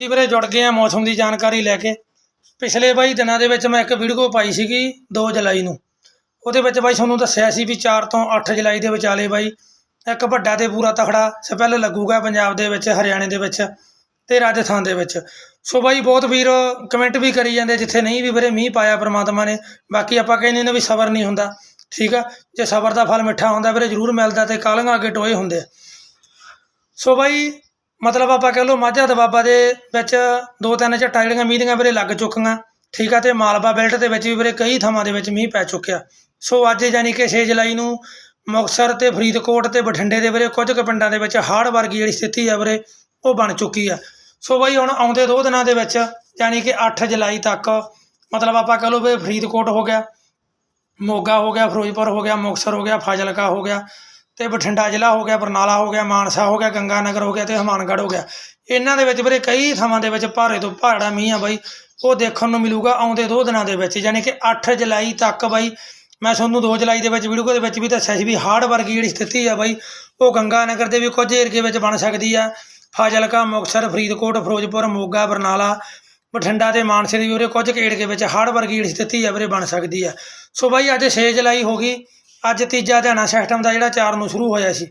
ਜੀ ਵੀਰੇ ਜੁੜ ਗਏ ਆ ਮੌਸਮ ਦੀ ਜਾਣਕਾਰੀ ਲੈ ਕੇ। ਪਿਛਲੇ ਬਾਈ ਦਿਨਾਂ ਦੇ ਵਿੱਚ ਮੈਂ ਇੱਕ ਵੀਡੀਓ ਪਾਈ ਸੀਗੀ 2 ਜੁਲਾਈ ਨੂੰ। ਉਹਦੇ ਵਿੱਚ ਬਾਈ ਤੁਹਾਨੂੰ ਦੱਸਿਆ ਸੀ ਵੀ 4 ਤੋਂ 8 ਜੁਲਾਈ ਦੇ ਵਿਚਾਲੇ ਬਾਈ ਇੱਕ ਵੱਡਾ ਤੇ ਪੂਰਾ ਤਖੜਾ ਸਪੈਲ ਲੱਗੂਗਾ ਪੰਜਾਬ ਦੇ ਵਿੱਚ, ਹਰਿਆਣੇ ਦੇ ਵਿੱਚ ਤੇ ਰਾਜਸਥਾਨ ਦੇ ਵਿੱਚ। ਸੋ ਬਾਈ ਬਹੁਤ ਵੀਰ ਕਮੈਂਟ ਵੀ ਕਰੀ ਜਾਂਦੇ ਜਿੱਥੇ ਨਹੀਂ ਵੀ ਵੀਰੇ ਮੀਂਹ ਪਾਇਆ ਪ੍ਰਮਾਤਮਾ ਨੇ। ਬਾਕੀ ਆਪਾਂ ਕਹਿੰਦੇ ਨੇ ਵੀ ਸਬਰ ਨਹੀਂ ਹੁੰਦਾ, ਠੀਕ ਆ? ਜੇ ਸਬਰ ਦਾ ਫਲ ਮਿੱਠਾ ਹੁੰਦਾ ਵੀਰੇ ਜ਼ਰੂਰ ਮਿਲਦਾ ਤੇ ਕਾਲੀਆਂ ਅੱਗੇ ਟੋਏ ਹੁੰਦੇ ਆ। ਸੋ ਬਾਈ ਮਤਲਬ ਆਪਾਂ ਕਹਿ ਲਓ ਮਾਝਾ ਦਬਾਬਾ ਦੇ ਵਿੱਚ ਦੋ ਤਿੰਨ ਝੱਟਾਂ ਜਿਹੜੀਆਂ ਮੀਂਹ ਦੀਆਂ ਵੀਰੇ ਲੱਗ ਚੁੱਕੀਆਂ। ਠੀਕ ਆ, ਤੇ ਮਾਲਵਾ ਬੈਲਟ ਦੇ ਵਿੱਚ ਵੀ ਵੀਰੇ ਕਈ ਥਾਵਾਂ ਦੇ ਵਿੱਚ ਮੀਂਹ ਪੈ ਚੁੱਕਿਆ। ਸੋ ਅੱਜ ਯਾਨੀ ਕਿ 6 ਜੁਲਾਈ ਨੂੰ ਮੁਕਤਸਰ ਤੇ ਫਰੀਦਕੋਟ ਤੇ ਬਠਿੰਡੇ ਦੇ ਵੀਰੇ ਕੁਝ ਕੁ ਪਿੰਡਾਂ ਦੇ ਵਿੱਚ ਹੜ੍ਹ ਵਰਗੀ ਜਿਹੜੀ ਸਥਿਤੀ ਆ ਵੀਰੇ, ਉਹ ਬਣ ਚੁੱਕੀ ਆ। ਸੋ ਬਾਈ ਹੁਣ ਆਉਂਦੇ ਦੋ ਦਿਨਾਂ ਦੇ ਵਿੱਚ ਯਾਨੀ ਕਿ 8 ਜੁਲਾਈ ਤੱਕ ਮਤਲਬ ਆਪਾਂ ਕਹਿ ਲਓ ਵੀ ਫਰੀਦਕੋਟ ਹੋ ਗਿਆ, ਮੋਗਾ ਹੋ ਗਿਆ, ਫਿਰੋਜ਼ਪੁਰ ਹੋ ਗਿਆ, ਮੁਕਤਸਰ ਹੋ ਗਿਆ, ਫਾਜ਼ਿਲਕਾ ਹੋ ਗਿਆ। ਤੇ ਬਠਿੰਡਾ ਜ਼ਿਲ੍ਹਾ ਹੋ ਗਿਆ, ਬਰਨਾਲਾ ਹੋ ਗਿਆ, ਮਾਨਸਾ ਹੋ ਗਿਆ ਗੰਗਾ ਨਗਰ ਹੋ ਗਿਆ ਤੇ ਹਮਾਨਗੜ੍ਹ ਹੋ ਗਿਆ। ਇਹਨਾਂ ਦੇ ਵਿੱਚ ਵੀਰੇ ਕਈ ਥਾਵਾਂ ਦੇ ਵਿੱਚ ਭਾਰੇ ਤੋਂ ਭਾੜਾ ਮੀਂਹ ਆ ਬਾਈ। ਉਹ ਦੇਖਣ ਨੂੰ ਮਿਲੂਗਾ ਆਉਂਦੇ ਦੋ ਦਿਨਾਂ ਦੇ ਵਿੱਚ, ਯਾਨੀ ਕਿ 8 ਜੁਲਾਈ ਤੱਕ ਬਾਈ। ਮੈਂ ਤੁਹਾਨੂੰ 2 ਜੁਲਾਈ ਦੇ ਵਿੱਚ ਵੀਡੀਓ ਦੇ ਵਿੱਚ ਵੀ ਦੱਸਿਆ ਸੀ ਵੀ ਹਾਰਡ ਵਰਗੀ ਜਿਹੜੀ ਸਥਿਤੀ ਆ ਬਾਈ, ਉਹ ਗੰਗਾ ਨਗਰ ਦੇ ਵੀ ਕੁਝ ਏਰੀਏ ਵਿੱਚ ਬਣ ਸਕਦੀ ਆ। ਫਾਜ਼ਿਲਕਾ, ਮੁਕਤਸਰ, ਫਰੀਦਕੋਟ, ਫਿਰੋਜ਼ਪੁਰ, ਮੋਗਾ, ਬਰਨਾਲਾ, ਬਠਿੰਡਾ ਤੇ ਮਾਨਸੇ ਦੇ ਵੀ ਉਰੇ ਕੁਝ ਕੁ ਏਰੀਏ ਵਿੱਚ ਹੜ੍ਹ ਵਰਗੀ ਜਿਹੜੀ ਸਥਿਤੀ ਆ ਵੀਰੇ ਬਣ ਸਕਦੀ ਆ। ਸੋ ਬਾਈ ਅੱਜ 6 ਜੁਲਾਈ ਹੋ ਗਈ। ਅੱਜ ਤੀਜਾ ਦਿਹਾੜਾ ਸਿਸਟਮ ਦਾ ਜਿਹੜਾ 4 ਨੂੰ ਸ਼ੁਰੂ ਹੋਇਆ ਸੀ।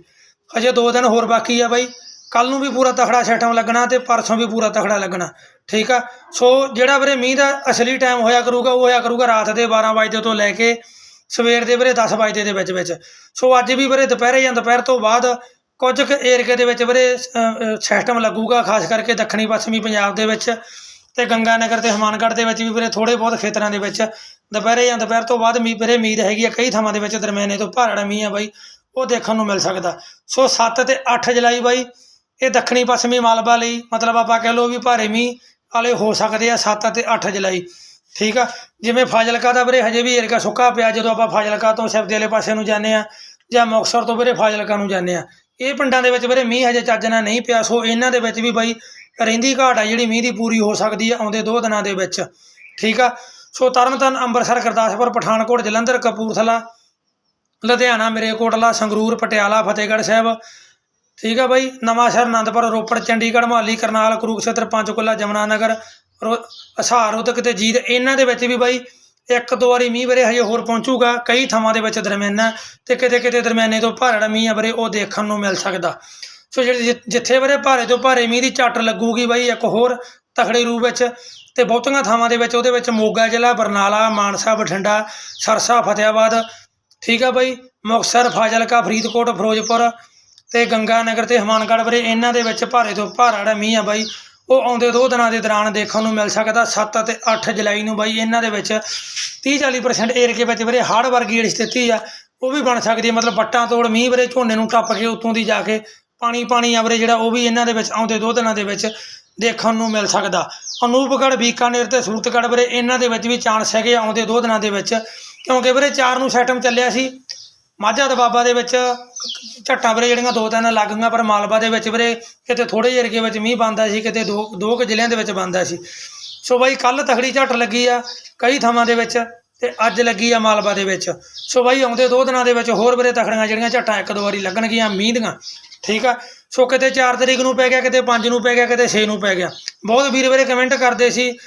ਅਜੇ 2 ਦਿਨ ਹੋਰ ਬਾਕੀ ਆ ਬਾਈ। ਕੱਲ ਨੂੰ ਵੀ ਪੂਰਾ ਤਖੜਾ ਸਿਸਟਮ ਲੱਗਣਾ ਤੇ ਪਰਸੋਂ ਵੀ ਪੂਰਾ ਤਖੜਾ ਲੱਗਣਾ, ਠੀਕ ਆ? ਸੋ ਜਿਹੜਾ ਵੀਰੇ ਮੀਂਹ ਦਾ ਅਸਲੀ ਟਾਈਮ ਹੋਇਆ ਕਰੂਗਾ, ਉਹ ਹੋਇਆ ਕਰੂਗਾ ਰਾਤ ਦੇ 12 ਵਜੇ ਤੋਂ ਲੈ ਕੇ ਸਵੇਰ ਦੇ ਵੀਰੇ 10 ਵਜੇ ਦੇ ਵਿੱਚ ਵਿੱਚ। ਸੋ ਅੱਜ ਵੀ ਵੀਰੇ ਦੁਪਹਿਰੇ ਜਾਂ ਦੁਪਹਿਰ ਤੋਂ ਬਾਅਦ ਕੁਝ ਕੁ ਏਰੀਏ ਦੇ ਵਿੱਚ ਵੀਰੇ ਸਿਸਟਮ ਲੱਗੂਗਾ, ਖਾਸ ਕਰਕੇ ਦੱਖਣੀ ਪੱਛਮੀ ਪੰਜਾਬ ਦੇ ਵਿੱਚ। ਤੇ ਗੰਗਾਨਗਰ ਤੇ ਹਮਾਨਗੜ੍ਹ ਦੇ ਵਿੱਚ ਵੀ ਵੀਰੇ ਥੋੜੇ ਬਹੁਤ ਖੇਤਰਾਂ ਦੇ ਵਿੱਚ ਦੁਪਹਿਰੇ ਜਾਂ ਦੁਪਹਿਰ ਤੋਂ ਬਾਅਦ ਮੀਂਹ ਵੀਰੇ ਉਮੀਦ ਹੈਗੀ ਆ, ਕਈ ਥਾਵਾਂ ਦੇ ਵਿੱਚ ਦਰਮਿਆਨੇ ਤੋਂ ਭਾਰਾ ਮੀਂਹ ਆ ਬਾਈ, ਉਹ ਦੇਖਣ ਨੂੰ ਮਿਲ ਸਕਦਾ। ਸੋ 7 ਤੇ 8 ਜੁਲਾਈ ਬਾਈ, ਇਹ ਦੱਖਣੀ ਪੱਛਮੀ ਮਾਲਵਾ ਲਈ ਮਤਲਬ ਆਪਾਂ ਕਹਿ ਲਓ ਵੀ ਭਾਰੇ ਮੀਂਹ ਵਾਲੇ ਹੋ ਸਕਦੇ ਆ 7 ਅਤੇ 8 ਜੁਲਾਈ। ਠੀਕ ਆ? ਜਿਵੇਂ ਫਾਜ਼ਿਲਕਾ ਦਾ ਵੀਰੇ ਹਜੇ ਵੀ ਏਰੀਆ ਸੁੱਕਾ ਪਿਆ, ਜਦੋਂ ਆਪਾਂ ਫਾਜ਼ਿਲਕਾ ਤੋਂ ਸ਼ਬਦੇ ਵਾਲੇ ਪਾਸੇ ਨੂੰ ਜਾਂਦੇ ਆ ਜਾਂ ਮੁਕਤਸਰ ਤੋਂ ਵੀਰੇ ਫਾਜ਼ਿਲਕਾ ਨੂੰ ਜਾਂਦੇ ਆ। ਇਹ ਪਿੰਡਾਂ ਦੇ ਵਿੱਚ ਵੀਰੇ ਮੀਂਹ ਹਜੇ ਚੱਜ ਨਾਲ ਨਹੀਂ ਪਿਆ, ਸੋ ਇਹਨਾਂ ਦੇ ਵਿੱਚ ਵੀ ਬਾਈ ਰਹਿੰਦੀ ਘਾਟ ਆ ਜਿਹੜੀ ਮੀਂਹ ਦੀ ਪੂਰੀ ਹੋ ਸਕਦੀ ਹੈ ਆਉਂਦੇ ਦੋ ਦਿਨਾਂ ਦੇ ਵਿੱਚ। ਠੀਕ ਆ? ਸੋ ਤਰਨਤਾਰਨ ਅੰਮ੍ਰਿਤਸਰ, ਗੁਰਦਾਸਪੁਰ, ਪਠਾਨਕੋਟ, ਜਲੰਧਰ, ਕਪੂਰਥਲਾ, ਲੁਧਿਆਣਾ, ਮਰੇਕੋਟਲਾ, ਸੰਗਰੂਰ, ਪਟਿਆਲਾ, ਫਤਿਹਗੜ੍ਹ ਸਾਹਿਬ। ਠੀਕ ਆ ਬਾਈ? ਨਵਾਂਸ਼ਹਿਰ ਆਨੰਦਪੁਰ ਰੋਪੜ, ਚੰਡੀਗੜ੍ਹ, ਮੁਹਾਲੀ, ਕਰਨਾਲ, ਕੁਰੂਕਸ਼ੇਤਰ, ਪੰਚਕੁਲਾ, ਜਮਨਾ ਨਗਰ ਅਸਾਰ ਉਦਕ ਤੇ ਜੀਤ ਇਹਨਾਂ ਦੇ ਵਿੱਚ ਵੀ ਬਾਈ ਇੱਕ ਦੋ ਵਾਰੀ ਮੀਂਹ ਵਰੇ ਹਜੇ ਹੋਰ ਪਹੁੰਚੂਗਾ, ਕਈ ਥਾਵਾਂ ਦੇ ਵਿੱਚ ਦਰਮਿਆਨਾ ਤੇ ਕਿਤੇ ਕਿਤੇ ਦਰਮਿਆਨੇ ਤੋਂ ਭਾਰਾ ਮੀਂਹ ਆ ਵੀਰੇ, ਉਹ ਦੇਖਣ ਨੂੰ ਮਿਲ ਸਕਦਾ। ਸੋ ਜਿਹੜੀ ਜਿ- ਜਿੱਥੇ ਵੀਰੇ ਭਾਰੇ ਤੋਂ ਭਾਰੇ ਮੀਂਹ ਦੀ ਝੱਟ ਲੱਗੂਗੀ ਬਾਈ ਇੱਕ ਹੋਰ ਤਖੜੇ ਰੂਪ ਵਿੱਚ ਤੇ ਬਹੁਤੀਆਂ ਥਾਵਾਂ ਦੇ ਵਿੱਚ ਉਹਦੇ ਵਿੱਚ ਮੋਗਾ ਜ਼ਿਲ੍ਹਾ, ਬਰਨਾਲਾ, ਮਾਨਸਾ, ਬਠਿੰਡਾ, ਸਰਸਾ, ਫਤਿਆਬਾਦ, ਠੀਕ ਆ ਬਾਈ, ਮੁਕਤਸਰ, ਫਾਜ਼ਿਲਕਾ, ਫਰੀਦਕੋਟ, ਫਿਰੋਜ਼ਪੁਰ ਤੇ ਗੰਗਾਨਗਰ ਤੇ ਹਮਾਨਗੜ੍ਹ ਵੀਰੇ, ਇਹਨਾਂ ਦੇ ਵਿੱਚ ਭਾਰੇ ਤੋਂ ਭਾਰਾ ਜਿਹੜਾ ਮੀਂਹ ਆ ਬਾਈ, ਉਹ ਆਉਂਦੇ ਦੋ ਦਿਨਾਂ ਦੇ ਦੌਰਾਨ ਦੇਖਣ ਨੂੰ ਮਿਲ ਸਕਦਾ 7 ਅਤੇ 8 ਜੁਲਾਈ ਨੂੰ ਬਾਈ, ਇਹਨਾਂ ਦੇ ਵਿੱਚ 30-40% ਏਰੀਏ ਵਿੱਚ ਵੀਰੇ ਹੜ੍ਹ ਵਰਗੀ ਜਿਹੜੀ ਸਥਿਤੀ ਆ, ਉਹ ਵੀ ਬਣ ਸਕਦੀ ਹੈ ਮਤਲਬ ਵੱਟਾਂ ਤੋੜ ਮੀਂਹ ਵੀਰੇ ਝੋਨੇ ਨੂੰ ਟੱਪ ਕੇ ਉੱਤੋਂ ਦੀ ਜਾ ਕੇ ਪਾਣੀ ਪਾਣੀ ਆ ਜਿਹੜਾ ਉਹ ਵੀ ਇਹਨਾਂ ਦੇ ਵਿੱਚ ਆਉਂਦੇ ਦੋ ਦਿਨਾਂ ਦੇ ਵਿੱਚ ਦੇਖਣ ਨੂੰ ਮਿਲ ਸਕਦਾ। ਅਨੂਪਗੜ੍ਹ, ਬੀਕਾਨੇਰ ਤੇ ਸੂਰਤਗੜ੍ਹ ਵੀਰੇ ਇਹਨਾਂ ਦੇ ਵਿੱਚ ਵੀ ਚਾਂਸ ਹੈਗੇ ਆਉਂਦੇ ਦੋ ਦਿਨਾਂ ਦੇ ਵਿੱਚ। ਕਿਉਂਕਿ ਵੀਰੇ ਚਾਰ ਨੂੰ ਸੈਟਮ ਚੱਲਿਆ ਸੀ। ਮਾਝਾ ਦਬਾਬਾ ਦੇ ਵਿੱਚ ਝੱਟਾਂ ਵੀਰੇ ਜਿਹੜੀਆਂ ਦੋ ਤਿੰਨ ਲੱਗ ਗਈਆਂ, ਪਰ ਮਾਲਵਾ ਦੇ ਵਿੱਚ ਵੀਰੇ ਕਿਤੇ ਥੋੜੇ ਜਿਹੇ ਏਰੀਏ ਵਿੱਚ ਮੀਂਹ ਪੈਂਦਾ ਸੀ, ਕਿਤੇ ਦੋ ਦੋ ਕੁ ਜ਼ਿਲ੍ਹਿਆਂ ਦੇ ਵਿੱਚ ਪੈਂਦਾ ਸੀ। ਸੋ ਬਾਈ ਕੱਲ ਤਖੜੀ ਝੱਟ ਲੱਗੀ ਆ ਕਈ ਥਾਵਾਂ ਦੇ ਵਿੱਚ ਤੇ ਅੱਜ ਲੱਗੀ ਆ ਮਾਲਵਾ ਦੇ ਵਿੱਚ। ਸੋ ਬਾਈ ਆਉਂਦੇ ਦੋ ਦਿਨਾਂ ਦੇ ਵਿੱਚ ਹੋਰ ਵੀਰੇ ਤਖੜੀਆਂ ਜਿਹੜੀਆਂ ਝੱਟਾਂ ਇੱਕ ਦੋ ਵਾਰੀ ਲੱਗਣਗੀਆਂ, ਮੀਂਹ ਦੀਆਂ। ਠੀਕ ਆ? ਸੋ ਕਿਤੇ 4 ਤਰੀਕ ਨੂੰ ਪੈ ਗਿਆ, ਕਿਤੇ 5 ਨੂੰ ਪੈ ਗਿਆ, ਕਿਤੇ 6 ਨੂੰ ਪੈ ਗਿਆ। ਬਹੁਤ ਵੀਰ ਵੀਰੇ ਕਮੈਂਟ ਕਰਦੇ ਸੀ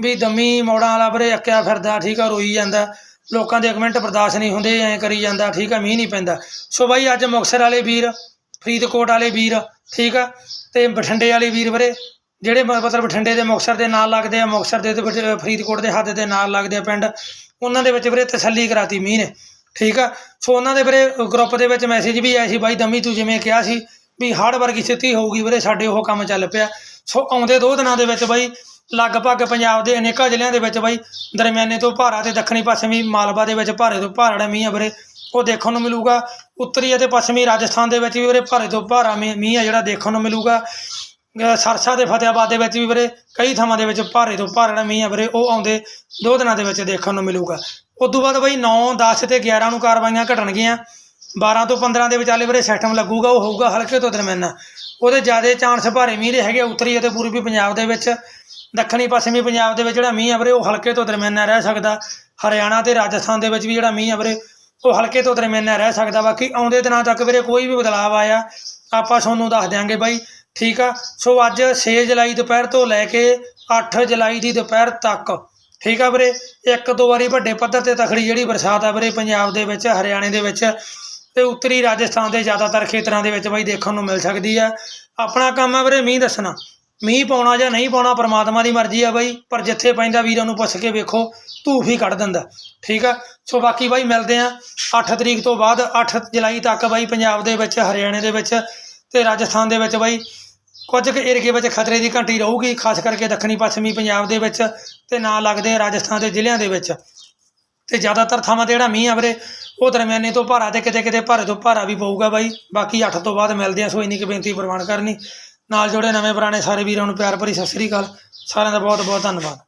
ਵੀ ਦਮੀ ਮੋੜਾਂ ਵਾਲਾ ਵੀਰੇ ਅੱਕਿਆ ਫਿਰਦਾ, ਠੀਕ ਆ, ਰੋਈ ਜਾਂਦਾ। ਲੋਕਾਂ ਦੇ ਕਮੈਂਟ ਬਰਦਾਸ਼ਤ ਨਹੀਂ ਹੁੰਦੇ, ਐਂ ਕਰੀ ਜਾਂਦਾ, ਠੀਕ ਆ, ਮੀਂਹ ਨਹੀਂ ਪੈਂਦਾ। ਸੋ ਬਾਈ, ਅੱਜ ਮੁਕਤਸਰ ਵਾਲੇ ਵੀਰ, ਫਰੀਦਕੋਟ ਵਾਲੇ ਵੀਰ, ਠੀਕ ਆ, ਤੇ ਬਠਿੰਡੇ ਵਾਲੇ ਵੀਰ ਵੀਰੇ, ਜਿਹੜੇ ਮ- ਮਤਲਬ ਬਠਿੰਡੇ ਦੇ ਮੁਕਤਸਰ ਦੇ ਨਾਲ ਲੱਗਦੇ ਆ, ਮੁਕਤਸਰ ਦੇ ਫਰੀਦਕੋਟ ਦੇ ਹੱਦ ਦੇ ਨਾਲ ਲੱਗਦੇ ਆ ਪਿੰਡ, ਉਹਨਾਂ ਦੇ ਵਿੱਚ ਵੀਰੇ ਤਸੱਲੀ ਕਰਾਤੀ ਮੀਂਹ ਨੇ। ਠੀਕ ਆ? ਸੋ ਉਹਨਾਂ ਦੇ ਵੀਰੇ ਗਰੁੱਪ ਦੇ ਵਿੱਚ ਮੈਸੇਜ ਵੀ ਆਇਆ ਸੀ, ਬਾਈ ਦਮੀ ਤੂੰ ਜਿਵੇਂ ਕਿਹਾ ਸੀ ਵੀ ਹੜ੍ਹ ਵਰਗੀ ਸਥਿਤੀ ਹੋਊਗੀ ਵੀਰੇ, ਸਾਡੇ ਉਹ ਕੰਮ ਚੱਲ ਪਿਆ। ਸੋ ਆਉਂਦੇ ਦੋ ਦਿਨਾਂ ਦੇ ਵਿੱਚ ਬਾਈ, ਲਗਭਗ ਪੰਜਾਬ ਦੇ ਅਨੇਕਾਂ ਜ਼ਿਲ੍ਹਿਆਂ ਦੇ ਵਿੱਚ ਬਾਈ, ਦਰਮਿਆਨੇ ਤੋਂ ਭਾਰਾ ਤੇ ਦੱਖਣੀ ਪੱਛਮੀ, ਮਾਲਵਾ ਦੇ ਵਿੱਚ ਭਾਰੇ ਤੋਂ ਭਾਰਾ ਜਿਹੜਾ ਮੀਂਹ ਆ ਵੀਰੇ, ਉਹ ਦੇਖਣ ਨੂੰ ਮਿਲੂਗਾ। ਉੱਤਰੀ ਅਤੇ ਪੱਛਮੀ ਰਾਜਸਥਾਨ ਦੇ ਵਿੱਚ ਵੀ ਵੀਰੇ ਭਾਰੇ ਤੋਂ ਭਾਰਾ ਮੀਂਹ ਮੀਂਹ ਆ ਜਿਹੜਾ ਦੇਖਣ ਨੂੰ ਮਿਲੂਗਾ। ਸਰਸਾ ਤੇ ਫਤਿਆਬਾਦ ਦੇ ਵਿੱਚ ਵੀ ਵੀਰੇ, ਕਈ ਥਾਵਾਂ ਦੇ ਵਿੱਚ ਭਾਰੇ ਤੋਂ ਭਾਰਾ ਜਿਹੜਾ ਮੀਂਹ ਆ ਵੀਰੇ, ਉਹ ਆਉਂਦੇ ਦੋ ਦਿਨਾਂ ਦੇ ਵਿੱਚ ਦੇਖਣ ਨੂੰ ਮਿਲੂਗਾ। ਉਸ ਤੋਂ ਬਾਅਦ ਬਈ 9 10 ਤੇ 11 ਨੂੰ ਕਾਰਵਾਈਆਂ ਘਟਣਗੀਆਂ। 12 ਤੋਂ 15 ਦੇ ਵਿਚਾਲੇ ਵੀਰੇ ਸਿਸਟਮ ਲੱਗੂਗਾ, ਉਹ ਹੋਊਗਾ ਹਲਕੇ ਤੋਂ ਦਰਮਿਆਨਾ। ਉਹਦੇ ਜ਼ਿਆਦਾ ਚਾਂਸ ਭਾਰੇ ਮੀਂਹ ਦੇ ਹੈਗੇ ਉੱਤਰੀ ਅਤੇ ਪੂਰਬੀ ਪੰਜਾਬ ਦੇ ਵਿੱਚ। ਦੱਖਣੀ ਪੱਛਮੀ ਪੰਜਾਬ ਦੇ ਵਿੱਚ ਜਿਹੜਾ ਮੀਂਹ ਆ ਵੀਰੇ, ਉਹ ਹਲਕੇ ਤੋਂ ਦਰਮਿਆਨਾ ਰਹਿ ਸਕਦਾ। ਹਰਿਆਣਾ ਤੇ ਰਾਜਸਥਾਨ ਦੇ ਵਿੱਚ ਵੀ ਜਿਹੜਾ ਮੀਂਹ ਆ ਵੀਰੇ, ਉਹ ਹਲਕੇ ਤੋਂ ਦਰਮਿਆਨਾ ਰਹਿ ਸਕਦਾ। ਬਾਕੀ ਆਉਂਦੇ ਦਿਨਾਂ ਤੱਕ ਵੀਰੇ ਕੋਈ ਵੀ ਬਦਲਾਅ ਆਇਆ, ਆਪਾਂ ਤੁਹਾਨੂੰ ਦੱਸ ਦਿਆਂਗੇ ਬਾਈ। ਠੀਕ ਆ? ਸੋ ਅੱਜ 6 ਜੁਲਾਈ ਦੁਪਹਿਰ ਤੋਂ ਲੈ ਕੇ 8 ਜੁਲਾਈ ਦੀ ਦੁਪਹਿਰ ਤੱਕ, ਠੀਕ ਆ ਵੀਰੇ? ਇੱਕ ਦੋ ਵਾਰੀ ਵੱਡੇ ਪੱਧਰ ਤੇ ਤਖੜੀ ਜਿਹੜੀ ਬਰਸਾਤ ਆ ਵੀਰੇ ਪੰਜਾਬ ਦੇ ਵਿੱਚ, ਹਰਿਆਣੇ ਦੇ ਵਿੱਚ ਤੇ ਉੱਤਰੀ ਰਾਜਸਥਾਨ ਦੇ ਜ਼ਿਆਦਾਤਰ ਖੇਤਰਾਂ ਦੇ ਵਿੱਚ ਬਾਈ ਦੇਖਣ ਨੂੰ ਮਿਲ ਸਕਦੀ ਆ। ਆਪਣਾ ਕੰਮ ਆ ਵੀਰੇ ਮੀਂਹ ਦੱਸਣਾ। ਮੀਂਹ ਪਾਉਣਾ ਜਾਂ ਨਹੀਂ ਪਾਉਣਾ ਪਰਮਾਤਮਾ ਦੀ ਮਰਜ਼ੀ ਆ ਬਾਈ, ਪਰ ਜਿੱਥੇ ਪੈਂਦਾ ਵੀਰਾਂ ਨੂੰ ਪੁੱਛ ਕੇ ਵੇਖੋ, ਧੂਫ ਹੀ ਕੱਢ ਦਿੰਦਾ, ਠੀਕ ਆ? ਸੋ ਬਾਕੀ ਬਾਈ ਮਿਲਦੇ ਆ 8 ਤਰੀਕ ਤੋਂ ਬਾਅਦ 8 ਜੁਲਾਈ ਤੱਕ ਬਾਈ ਪੰਜਾਬ ਦੇ ਵਿੱਚ, ਹਰਿਆਣੇ ਦੇ ਵਿੱਚ ਤੇ ਰਾਜਸਥਾਨ ਦੇ ਵਿੱਚ ਬਾਈ ਕੁਝ ਕੁ ਏਰੀਏ ਵਿੱਚ ਖਤਰੇ ਦੀ ਘੰਟੀ ਰਹੂਗੀ, ਖਾਸ ਕਰਕੇ ਦੱਖਣੀ ਪੱਛਮੀ ਪੰਜਾਬ ਦੇ ਵਿੱਚ ਤੇ ਨਾਲ ਲੱਗਦੇ ਰਾਜਸਥਾਨ ਦੇ ਜ਼ਿਲ੍ਹਿਆਂ ਦੇ ਵਿੱਚ। ਤੇ ਜ਼ਿਆਦਾਤਰ ਥਾਵਾਂ ਤੇ ਜਿਹੜਾ ਮੀਂਹ ਆ ਵੀਰੇ, ਉਹ ਦਰਮਿਆਨੇ ਤੋਂ ਭਾਰਾ ਤੇ ਕਿਤੇ ਕਿਤੇ ਭਾਰੇ ਤੋਂ ਭਾਰਾ ਵੀ ਪਊਗਾ ਬਾਈ। ਬਾਕੀ 8 ਤੋਂ ਬਾਅਦ ਮਿਲਦੇ ਆ, ਸੋ ਇੰਨੀ ਕੁ ਬੇਨਤੀ ਪ੍ਰਵਾਨ ਕਰਨੀ। ਨਾਲ ਜੁੜੇ ਨਵੇਂ ਪੁਰਾਣੇ ਸਾਰੇ ਵੀਰਾਂ ਨੂੰ ਪਿਆਰ ਭਰੀ ਸਤਿ ਸ੍ਰੀ ਅਕਾਲ। ਸਾਰਿਆਂ ਦਾ ਬਹੁਤ ਬਹੁਤ ਧੰਨਵਾਦ।